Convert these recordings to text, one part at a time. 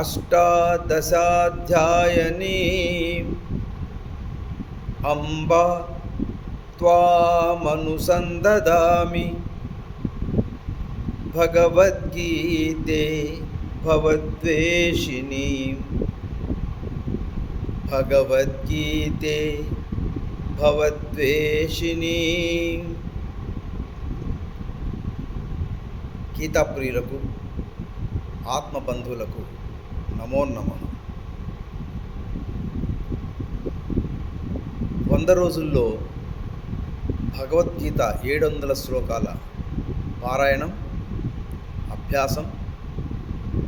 अष्टादशाध्यायनीम् अम्बा त्वामनुसन्ददामि भगवद्गीते भवद्वेषिणीं भगवद्गीते భవద్వేషిణి గీతాప్రియులకు ఆత్మబంధువులకు నమో నమ. వంద రోజుల్లో భగవద్గీత ఏడు వందల శ్లోకాల పారాయణం అభ్యాసం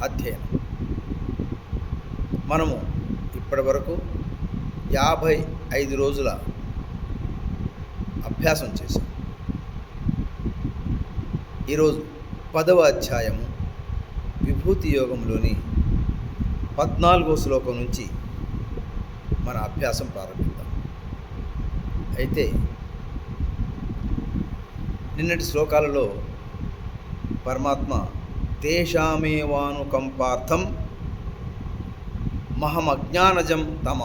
అధ్యయనం. మనము ఇప్పటి వరకు యాభై ఐదు రోజుల అభ్యాసం చేశాం. ఈరోజు పదవ అధ్యాయము విభూతి యోగంలోని పద్నాలుగో శ్లోకం నుంచి మన అభ్యాసం ప్రారంభిద్దాం. అయితే నిన్నటి శ్లోకాలలో పరమాత్మ తేషామేవానుకంపార్థం మహమజ్ఞానజం తమ.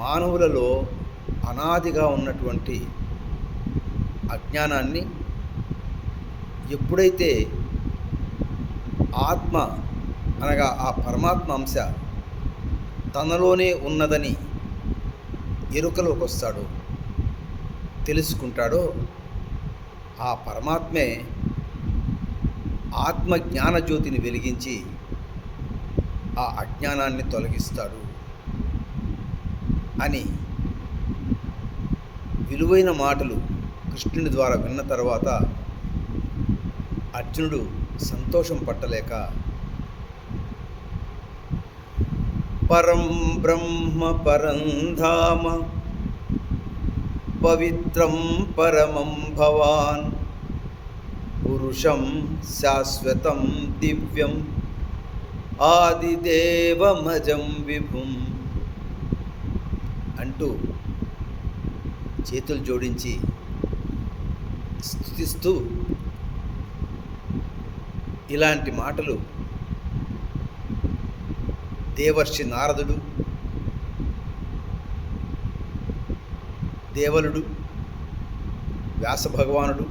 మానవులలో అనాదిగా ఉన్నటువంటి అజ్ఞానాన్ని ఎప్పుడైతే ఆత్మ అనగా ఆ పరమాత్మ అంశ తనలోనే ఉన్నదని ఎరుకలోకి వస్తాడు తెలుసుకుంటాడో ఆ పరమాత్మే ఆత్మ జ్ఞానజ్యోతిని వెలిగించి ఆ అజ్ఞానాన్ని తొలగిస్తాడు అని విలువైన మాటలు కృష్ణుని ద్వారా విన్న తర్వాత అర్జునుడు సంతోషం పట్టలేక పరం బ్రహ్మ పరం ధామ పవిత్రం పరమం భవాన్ పురుషం శాశ్వతం దివ్యం ఆదిదేవమజం విభుం అంటూ చేతులు జోడించి స్థుతిస్తూ ఇలాంటి మాటలు దేవర్షి నారదుడు దేవలుడు వ్యాస భగవానుడు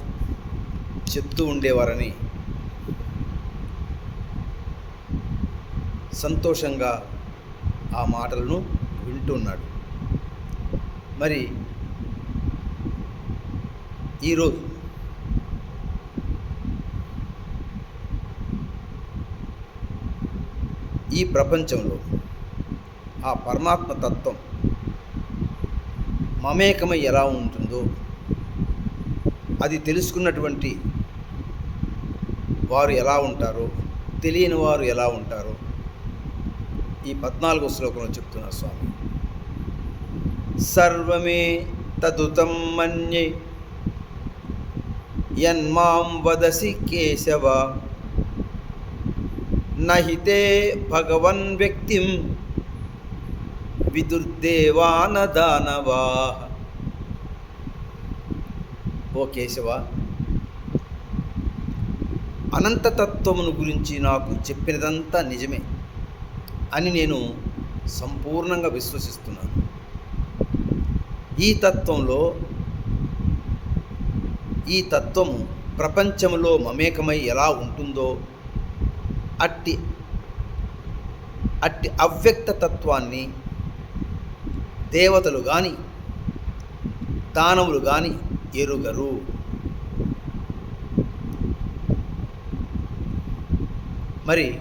చెప్తూ ఉండేవారని సంతోషంగా ఆ మాటలను వింటున్నాడు. మరి ఈరోజు ఈ ప్రపంచంలో ఆ పరమాత్మ తత్వం మమేకమై ఎలా ఉంటుందో అది తెలుసుకున్నటువంటి వారు ఎలా ఉంటారో తెలియని వారు ఎలా ఉంటారో ఈ పద్నాలుగో శ్లోకంలో చెప్తున్నారు స్వామి. సర్వమే తదుతం మన్యే యన్మాం వదసి కేశవ నహితే భగవన్ వ్యక్తిం విదుర్దేవాన దానవా ఓ కేశవ అనంతతత్వమును గురించి నాకు చెప్పినదంతా నిజమే అని నేను సంపూర్ణంగా విశ్వసిస్తున్నాను. ఈ తత్వంలో ఈ తత్వము ప్రపంచంలో మమేకమై ఎలా ఉంటుందో అట్టి అట్టి అవ్యక్త తత్వాన్ని దేవతలు కానీ దానవులు కానీ ఎరుగరు. మరి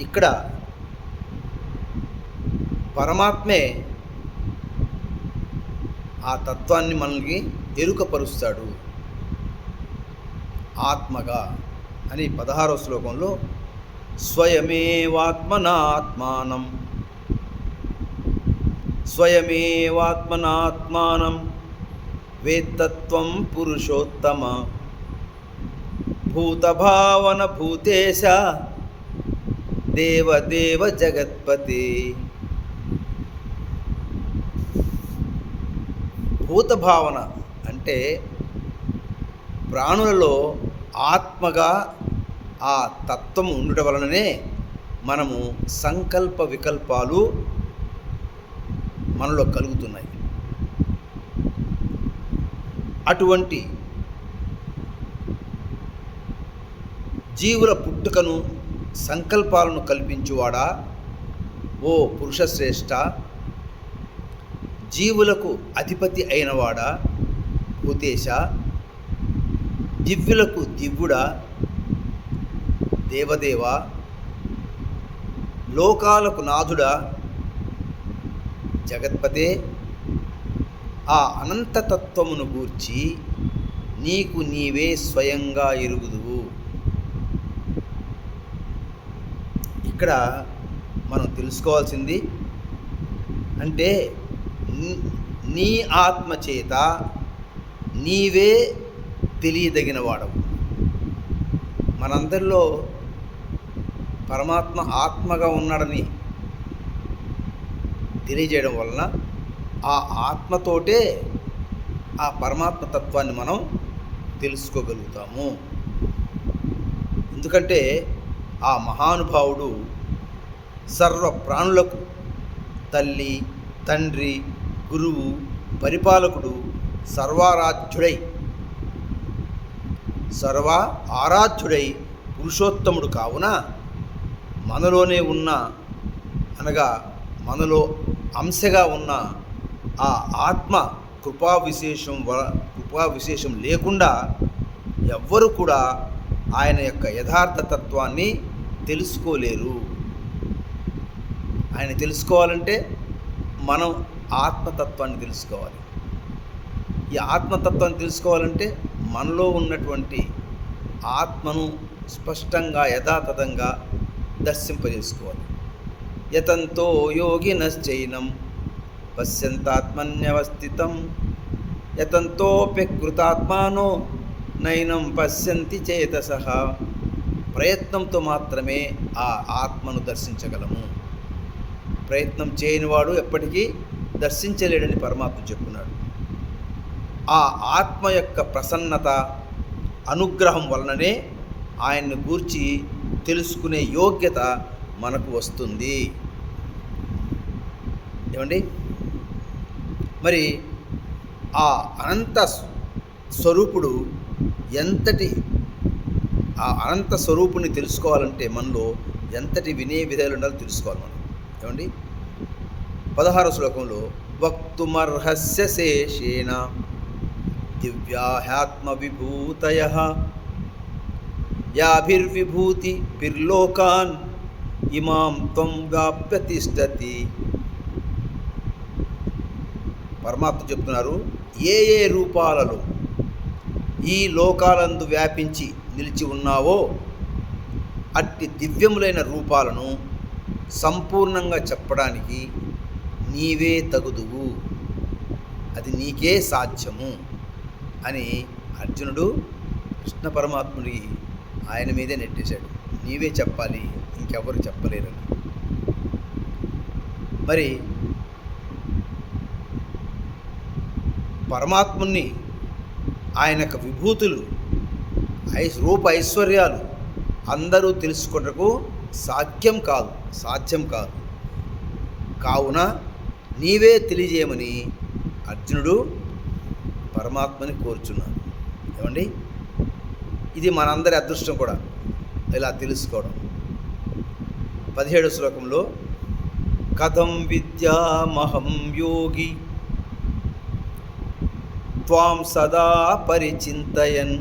ఇక్కడ పరమాత్మే ఆ తత్వాన్ని మనల్ని ఎరుకపరుస్తాడు. ఆత్మగా. అని పదహారవ శ్లోకంలో స్వయమేవాత్మనాత్మానం. స్వయమేవాత్మనాత్మానం వేత్తత్వం పురుషోత్తమ. భూతభావన భూతేశ దేవదేవ జగత్పతి. భూతభావన అంటే ప్రాణులలో ఆత్మగా ఆ తత్వం ఉండటం వలననే మనము సంకల్ప వికల్పాలు మనలో కలుగుతున్నాయి. అటువంటి జీవుల పుట్టుకను సంకల్పాలను కల్పించువాడా? ఓ పురుషశ్రేష్ట జీవులకు అధిపతి అయినవాడా? భూతేశ దివ్యులకు దివ్యుడా? దేవదేవ లోకాలకు నాథుడ జగత్పదే ఆ అనంతతత్వమును గూర్చి నీకు నీవే స్వయంగా ఎరుగుదువు. ఇక్కడ మనం తెలుసుకోవాల్సింది అంటే నీ- నీ ఆత్మ చేత నీవే తెలియదగిన వాడవు. మనందరిలో పరమాత్మ ఆత్మగా ఉన్నాడని తెలియజేయడం వలన ఆ ఆత్మతోటే ఆ పరమాత్మ తత్వాన్ని మనం తెలుసుకోగలుగుతాము. ఎందుకంటే ఆ మహానుభావుడు సర్వ ప్రాణులకు తల్లి తండ్రి గురువు పరిపాలకుడు సర్వారాధ్యుడై సర్వ ఆరాధ్యుడై పురుషోత్తముడు కావున మనలోనే ఉన్న అనగా మనలో అంశగా ఉన్న ఆ ఆత్మ కృపా విశేషం వ కృపా విశేషం లేకుండా ఎవ్వరు కూడా ఆయన యొక్క యథార్థ తత్వాన్ని తెలుసుకోలేరు. ఆయన తెలుసుకోవాలంటే మనం ఆత్మతత్వాన్ని తెలుసుకోవాలి. ఈ ఆత్మతత్వాన్ని తెలుసుకోవాలంటే మనలో ఉన్నటువంటి ఆత్మను స్పష్టంగా యథాతథంగా దర్శింపజేసుకోవాలి యతంతో యోగినశ్చైనం పశ్యంతాత్మన్యవస్థితం. యతంతోప్యకృతాత్మానో నయనం పశ్యంతి చేతస. ప్రయత్నంతో మాత్రమే ఆ ఆత్మను దర్శించగలము. ప్రయత్నం చేయనివాడు ఎప్పటికీ దర్శించలేడని పరమాత్మ చెప్పున్నాడు. ఆ ఆత్మ యొక్క ప్రసన్నత అనుగ్రహం వలననే ఆయన్ని గూర్చి తెలుసుకునే యోగ్యత మనకు వస్తుంది. ఏమండి? మరి ఆ అనంత స్వరూపుడు ఎంతటి ఆ అనంత స్వరూపుని తెలుసుకోవాలంటే మనలో ఎంతటి వినయ విధాలు ఉండాలో తెలుసుకోవాలి మనం. ఏమండి? పదహార శ్లోకంలో వక్తుమర్హస్య శేషేణ దివ్యాహ్యాత్మ విభూతయ యాభిర్విభూతి పిర్లోకాన్ ఇమాం త్వం వ్యాప్యతిష్టతి పరమాత్మ చెప్తున్నారు ఏ ఏ రూపాలలో ఈ లోకాలందు వ్యాపించి నిలిచి ఉన్నావో అట్టి దివ్యములైన రూపాలను సంపూర్ణంగా చెప్పడానికి నీవే తగుదువు. అది నీకే సాధ్యము అని అర్జునుడు కృష్ణ పరమాత్ముడి ఆయన మీదే నెట్టేశాడు. నీవే చెప్పాలి ఇంకెవరు చెప్పలేరు మరి పరమాత్ముని ఆయన యొక్క విభూతులు ఐ రూప ఐశ్వర్యాలు అందరూ తెలుసుకొనకు సాధ్యం కాదు సాధ్యం కాదు. కావున నీవే తెలియజేయమని అర్జునుడు పరమాత్మని కోరుచున్నాడు. ఏమండి? ఇది మనందరి అదృష్టం కూడా ఇలా తెలుసుకోవడం. పదిహేడు శ్లోకంలో కథం విద్యామహం యోగి త్వాం సదా పరిచింతయన్.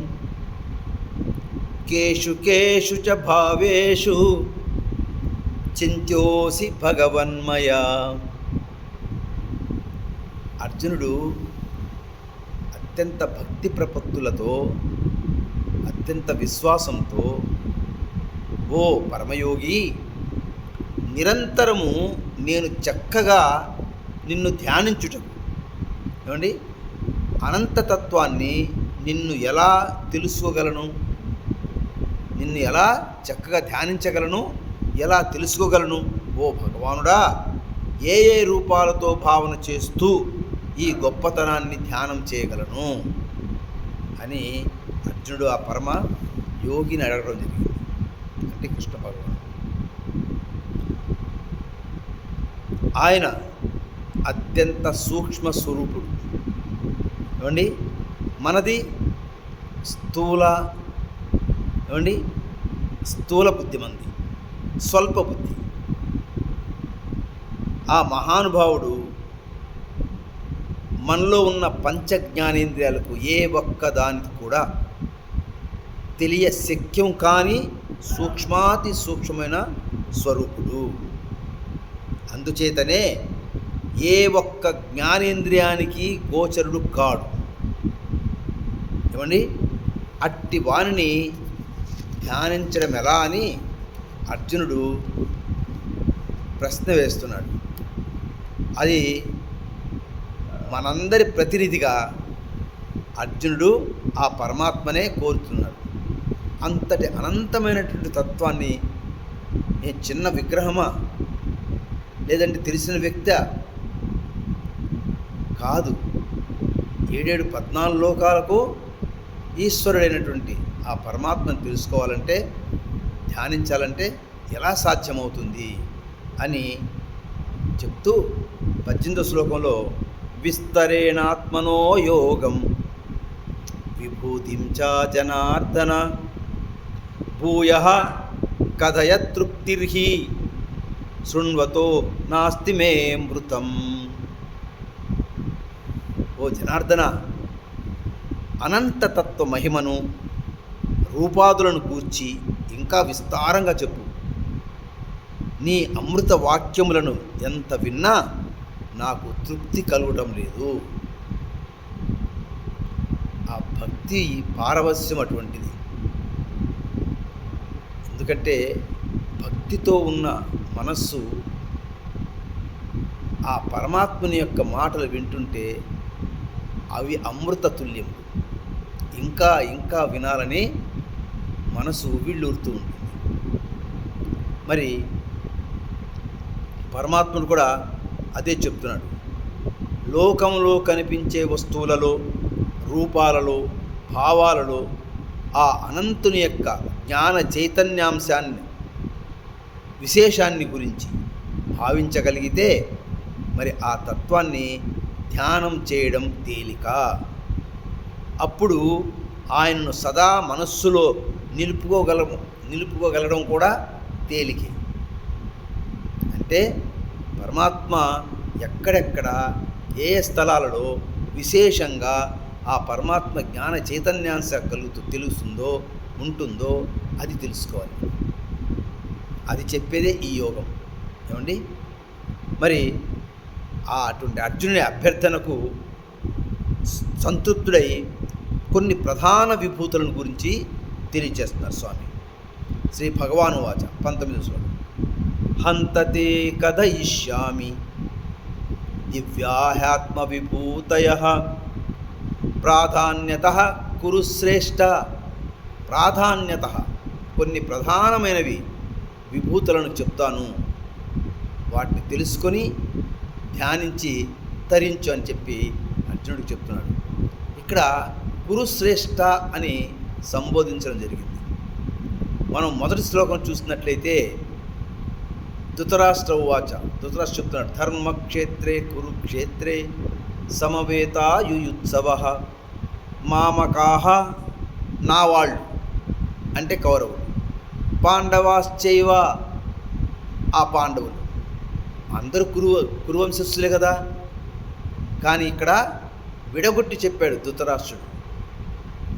కేషు కేషు చ భావేషు చింత్యోసి భగవన్మయ. అర్జునుడు అత్యంత భక్తి ప్రపత్తులతో అత్యంత విశ్వాసంతో ఓ పరమయోగి నిరంతరము నేను చక్కగా నిన్ను ధ్యానించుటకు. ఏమండి? అనంతతత్వాన్ని నిన్ను ఎలా తెలుసుకోగలను? నిన్ను ఎలా చక్కగా ధ్యానించగలను? ఎలా తెలుసుకోగలను? ఓ భగవానుడా ఏ ఏ రూపాలతో భావన చేస్తూ ఈ గొప్పతనాన్ని ధ్యానం చేయగలను? అని అర్జునుడు ఆ పరమ యోగిని అడగడం జరిగింది. అంటే కృష్ణ భగవాన్ ఆయన అత్యంత సూక్ష్మ స్వరూపుడు. ఏమండి? మనది స్థూల ఏమండి? స్థూల బుద్ధి మంది. స్వల్ప బుద్ధి. ఆ మహానుభావుడు మనలో ఉన్న పంచ జ్ఞానేంద్రియాలకు ఏ ఒక్క దానికి కూడా తెలియ శక్యం కాని సూక్ష్మాతి సూక్ష్మమైన స్వరూపుడు. అందుచేతనే ఏ ఒక్క జ్ఞానేంద్రియానికి గోచరుడు కాడు. ఏమండి? అట్టి వాణిని ధ్యానించడం ఎలా అని అర్జునుడు ప్రశ్న వేస్తున్నాడు. అది మనందరి ప్రతినిధిగా అర్జునుడు ఆ పరమాత్మనే కోరుతున్నాడు. అంతటి అనంతమైనటువంటి తత్వాన్ని ఏ చిన్న విగ్రహమా లేదంటే తెలిసిన వ్యక్తి కాదు. ఏడేడు పద్నాలుగు లోకాలకు ఈశ్వరుడైనటువంటి ఆ పరమాత్మను తెలుసుకోవాలంటే ధ్యానించాలంటే ఎలా సాధ్యమవుతుంది అని చెప్తూ పద్దెనిమిదో శ్లోకంలో విస్తరేణాత్మనో యోగం విభూతిం జనార్దన భూయ కథయ తృప్తిర్హి శృణ్వతో నాస్తి మే మృతం ఓ జనార్దన అనంతతత్వ మహిమను రూపాదులను కూర్చి ఇంకా విస్తారంగా చెప్పు. నీ అమృత వాక్యములను ఎంత విన్నా నాకు తృప్తి కలగటం లేదు. ఆ భక్తి పారవస్యం అటువంటిది ఎందుకంటే భక్తితో ఉన్న మనస్సు ఆ పరమాత్మని యొక్క మాటలు వింటుంటే అవి అమృత తుల్యం ఇంకా ఇంకా వినాలని మనసు వీళ్ళూరుతూ ఉంటుంది. మరి పరమాత్ముడు కూడా అదే చెప్తున్నాడు. లోకంలో కనిపించే వస్తువులలో రూపాలలో భావాలలో ఆ అనంతుని యొక్క జ్ఞాన చైతన్యాంశాన్ని విశేషాన్ని గురించి భావించగలిగితే మరి ఆ తత్వాన్ని ధ్యానం చేయడం తేలిక. అప్పుడు ఆయనను సదా మనస్సులో నిలుపుకోగల నిలుపుకోగలడం కూడా తేలికే. అంటే పరమాత్మ ఎక్కడెక్కడ ఏ ఏ స్థలాలలో విశేషంగా ఆ పరమాత్మ జ్ఞాన చైతన్యాంశ కలుగుతూ తెలుస్తుందో ఉంటుందో అది తెలుసుకోవాలి. అది చెప్పేదే ఈ యోగం. ఏమండి? మరి ఆ అటువంటి అర్జునుని అభ్యర్థనకు సంతృప్తుడై కొన్ని ప్రధాన విభూతులను గురించి తెలియజేస్తున్నారు స్వామి. శ్రీ భగవాను వాచ పంతొమ్మిది శ్లోకం. హంతతే కథయిష్యామి దివ్యాహాత్మ విభూతయ ప్రాధాన్యత కురుశ్రేష్ఠ ప్రాధాన్యత. కొన్ని ప్రధానమైనవి విభూతులను చెప్తాను. వాటిని తెలుసుకొని ధ్యానించి తరించు అని చెప్పి అర్జునుడికి చెప్తున్నాడు. ఇక్కడ కురుశ్రేష్ఠ అని సంబోధించడం జరిగింది. మనం మొదటి శ్లోకం చూసినట్లయితే ధృతరాష్ట్ర ఉవాచ. ధృతరాష్ట్ర చెప్తున్నాడు ధర్మక్షేత్రే కురుక్షేత్రే సమవేతాయుయుత్సవ. మామకాహ నా వాళ్ళు. అంటే కౌరవులు పాండవాశ్చైవ ఆ పాండవులు. అందరూ కురు కురువంశస్థులే కదా. కానీ ఇక్కడ విడగొట్టి చెప్పాడు ధృతరాష్ట్రుడు.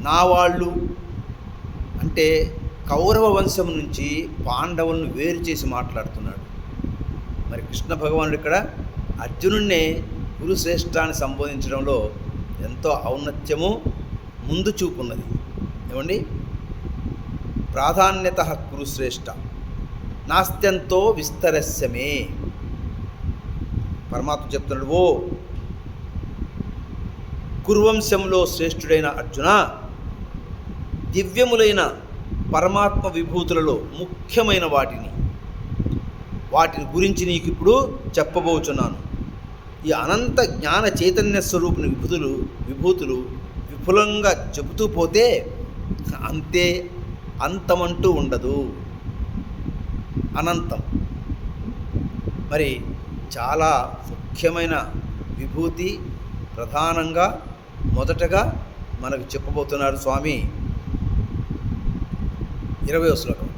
నా వాళ్ళు అంటే కౌరవ వంశం నుంచి పాండవులను వేరు చేసి మాట్లాడుతున్నాడు. మరి కృష్ణ భగవానుడు ఇక్కడ అర్జునుడినే గురుశ్రేష్ఠాన్ని సంబోధించడంలో ఎంతో ఔన్నత్యము ముందు చూపున్నది. ఏమండి? ప్రాధాన్యత కురుశ్రేష్ట నాస్త్యంతో విస్తరస్యమే పరమాత్మ చెప్తున్నాడు ఓ కురువంశంలో శ్రేష్ఠుడైన అర్జున దివ్యములైన పరమాత్మ విభూతులలో ముఖ్యమైన వాటిని వాటిని గురించి నీకు ఇప్పుడు చెప్పబోచున్నాను. ఈ అనంత జ్ఞాన చైతన్య స్వరూపుని విభూతులు విభూతులు విపులంగా చెబుతూ పోతే అంతే అంతమంటూ ఉండదు. అనంతం. మరి చాలా ముఖ్యమైన విభూతి ప్రధానంగా మొదటగా మనకు చెప్పబోతున్నారు స్వామి ఇరవై శ్లోకం.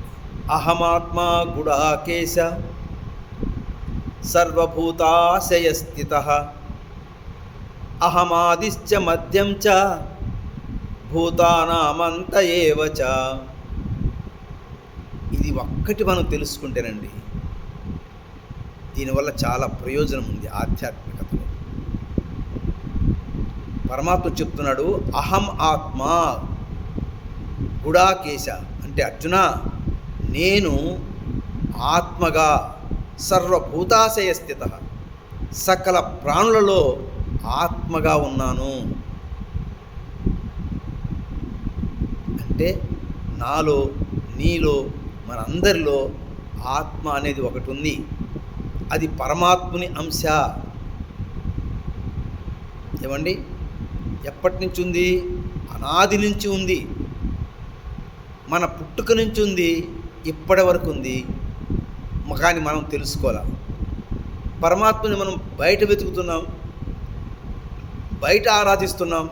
అహమాత్మా గుడాకేశ సర్వభూతాశయస్థిత అహమాదిశ్చ మధ్యం చ భూతానామంత ఏవ చ ఇది ఒక్కటి మనం తెలుసుకుంటేనండి దీనివల్ల చాలా ప్రయోజనం ఉంది ఆధ్యాత్మికతలో. పరమాత్మ చెప్తున్నాడు అహం ఆత్మ గుడాకేశ. అంటే అర్జున నేను ఆత్మగా సర్వభూతాశయ స్థిత సకల ప్రాణులలో ఆత్మగా ఉన్నాను. అంటే నాలో నీలో మనందరిలో ఆత్మ అనేది ఒకటి ఉంది అది పరమాత్ముని అంశ. ఏమండి? ఎప్పటి నుంచి ఉంది? అనాది నుంచి ఉంది. మన పుట్టుక నుంచి ఉంది. ఇప్పటి వరకు ఉంది. కానీ మనం తెలుసుకోవాలి? పరమాత్మని మనం బయట వెతుకుతున్నాం. బయట ఆరాధిస్తున్నాం.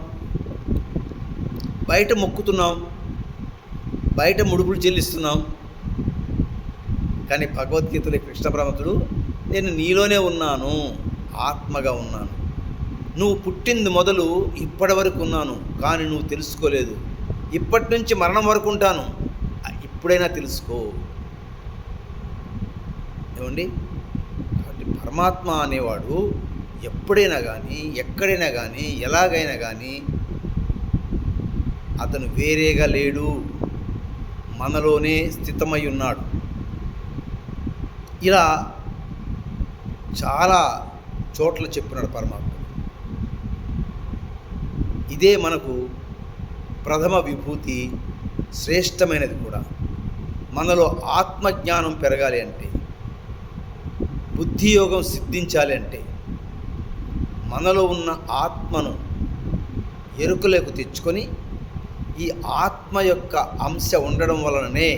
బయట మొక్కుతున్నాం. బయట ముడుపులు చెల్లిస్తున్నాం. కానీ భగవద్గీతలో కృష్ణ పరమతుడు నేను నీలోనే ఉన్నాను ఆత్మగా ఉన్నాను. నువ్వు పుట్టింది మొదలు ఇప్పటి వరకు ఉన్నాను కానీ నువ్వు తెలుసుకోలేదు. ఇప్పటి నుంచి మరణం వరకు ఉంటాను. ఇప్పుడైనా తెలుసుకో. ఏమండి? కాబట్టి పరమాత్మ అనేవాడు ఎప్పుడైనా కానీ ఎక్కడైనా కానీ ఎలాగైనా కానీ అతను వేరేగా లేడు. మనలోనే స్థితమై ఉన్నాడు. ఇలా చాలా చోట్ల చెప్పినాడు పరమాత్మ. ఇదే మనకు ప్రథమ విభూతి శ్రేష్టమైనది కూడా. మనలో ఆత్మజ్ఞానం పెరగాలి అంటే బుద్ధియోగం సిద్ధించాలి అంటే మనలో ఉన్న ఆత్మను ఎరుకలోకి తెచ్చుకొని ఈ ఆత్మ యొక్క అంశ ఉండడం వలననే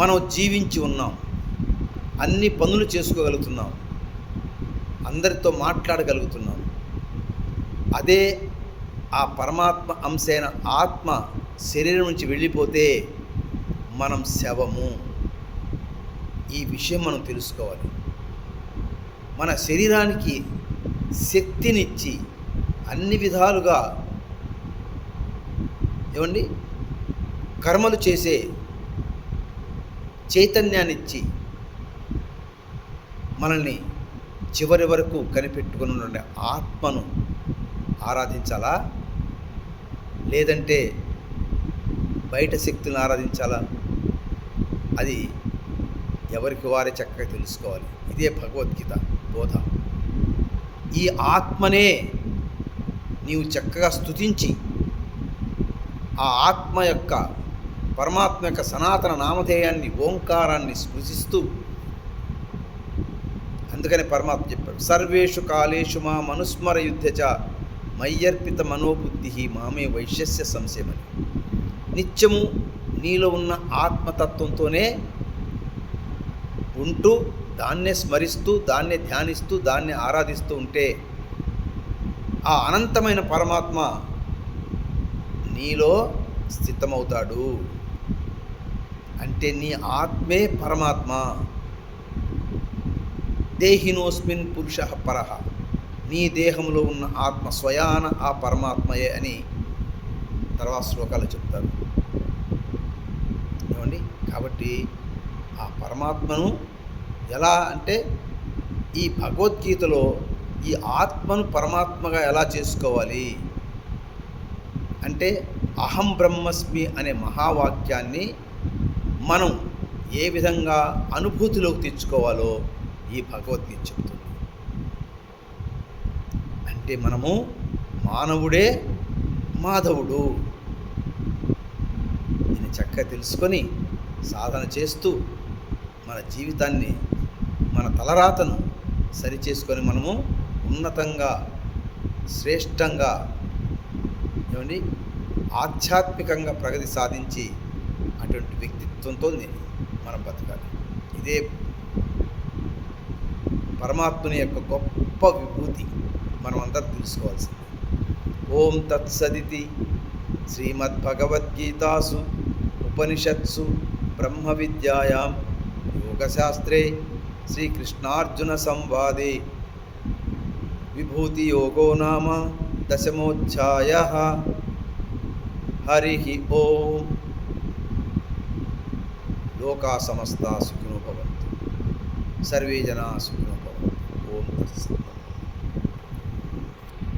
మనం జీవించి ఉన్నాం. అన్ని పనులు చేసుకోగలుగుతున్నాం. అందరితో మాట్లాడగలుగుతున్నాం. అదే ఆ పరమాత్మ అంశైన ఆత్మ శరీరం నుంచి వెళ్ళిపోతే మనం శవము. ఈ విషయం మనం తెలుసుకోవాలి. మన శరీరానికి శక్తినిచ్చి అన్ని విధాలుగా ఏమండి? కర్మలు చేసే చైతన్యాన్నిచ్చి మనల్ని చివరి వరకు కనిపెట్టుకుని ఉండే ఆత్మను ఆరాధించాలా? లేదంటే బయట శక్తులను ఆరాధించాలా? అది ఎవరికి వారే చక్కగా తెలుసుకోవాలి. ఇదే భగవద్గీత బోధ. ఈ ఆత్మనే నీవు చక్కగా స్తుతించి ఆ ఆత్మ యొక్క పరమాత్మ యొక్క సనాతన నామధేయాన్ని ఓంకారాన్ని స్పృశిస్తూ అందుకని పరమాత్మ చెప్పాడు సర్వేషు కాలేషు మా మనుస్మర యుద్ధచ మయ్యర్పిత మనోబుద్ధి మామే వైశ్యస్య సంశయమని. నిత్యము నీలో ఉన్న ఆత్మతత్వంతోనే ఉంటూ దాన్నే స్మరిస్తూ దాన్నే ధ్యానిస్తూ దాన్నే ఆరాధిస్తూ ఉంటే ఆ అనంతమైన పరమాత్మ నీలో స్థితమవుతాడు. అంటే నీ ఆత్మే పరమాత్మ. దేహినోస్మిన్ పురుష పరహ నీ దేహంలో ఉన్న ఆత్మ స్వయాన ఆ పరమాత్మయే అని తర్వాత శ్లోకాలు చెప్తారు. ఏమండి? కాబట్టి ఆ పరమాత్మను ఎలా అంటే ఈ భగవద్గీతలో ఈ ఆత్మను పరమాత్మగా ఎలా చేసుకోవాలి? అంటే అహం బ్రహ్మస్మి అనే మహావాక్యాన్ని మనం ఏ విధంగా అనుభూతిలోకి తెచ్చుకోవాలో ఈ భగవద్గీత చెప్తుంది. అంటే మనము మానవుడే మాధవుడు. దీన్ని చక్కగా తెలుసుకొని సాధన చేస్తూ మన జీవితాన్ని మన తలరాతను సరిచేసుకొని మనము ఉన్నతంగా శ్రేష్టంగా ఏమండి ఆధ్యాత్మికంగా ప్రగతి సాధించి అటువంటి వ్యక్తిత్వంతో మనం బతకాలి. ఇదే పరమాత్మని యొక్క గొప్ప విభూతి మనమంతా తెలుసుకోవాల్సింది. ఓం తత్సదితి శ్రీమద్భగవద్గీతాసు ఉపనిషత్సు బ్రహ్మ విద్యాయాం యోగశాస్త్రే శ్రీకృష్ణార్జున సంవాదే. విభూతి యోగో నామ దశమోధ్యాయ. హరి ఓం. లోకా సమస్త సుఖినో భవంతు. సర్వే జనా సుఖినో করতেছি